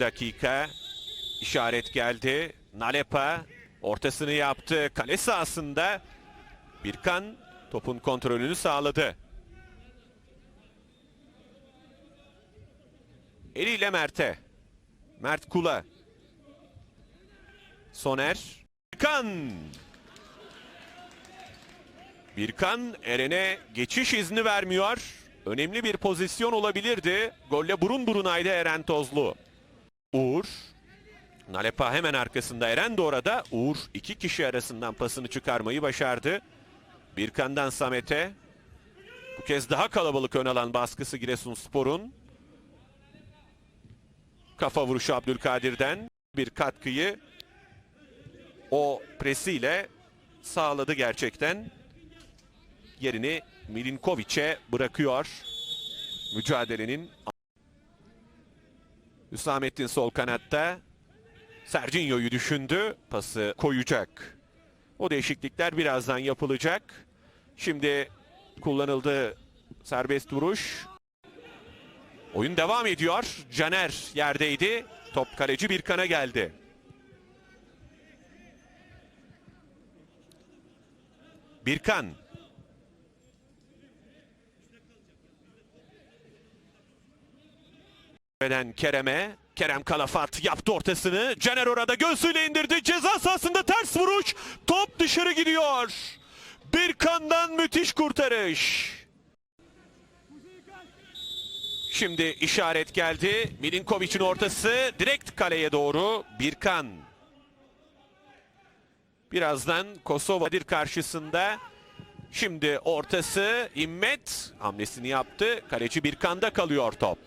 dakika işaret geldi. Nalepa ortasını yaptı. Kale sahasında Birkan topun kontrolünü sağladı. Eliyle Mert'e. Mert Kula. Soner. Birkan. Birkan Eren'e geçiş izni vermiyor. Önemli bir pozisyon olabilirdi. Golle burun burunaydı Eren Tozlu. Uğur. Nalepa hemen arkasında Eren de orada. Uğur iki kişi arasından pasını çıkarmayı başardı. Birkan'dan Samet'e. Bu kez daha kalabalık ön alan baskısı Giresunspor'un. Kafa vuruşu Abdülkadir'den bir katkıyı o presiyle sağladı gerçekten. Yerini Milinkovic'e bırakıyor. Mücadelenin Hüsamettin sol kanatta Serginho'yu düşündü. Pası koyacak. O değişiklikler birazdan yapılacak. Şimdi kullanıldı serbest vuruş. Oyun devam ediyor. Caner yerdeydi. Top kaleci Birkan'a geldi. Birkan. Eden Kerem'e. Kerem Kalafat yaptı ortasını. Caner orada göğsüyle indirdi. Ceza sahasında ters vuruş. Top dışarı gidiyor. Birkan'dan müthiş kurtarış. Şimdi işaret geldi. Milinkovic'in ortası direkt kaleye doğru. Birkan. Birazdan Kosova'dır karşısında. Şimdi ortası İmmet hamlesini yaptı. Kaleci Birkan'da kalıyor top.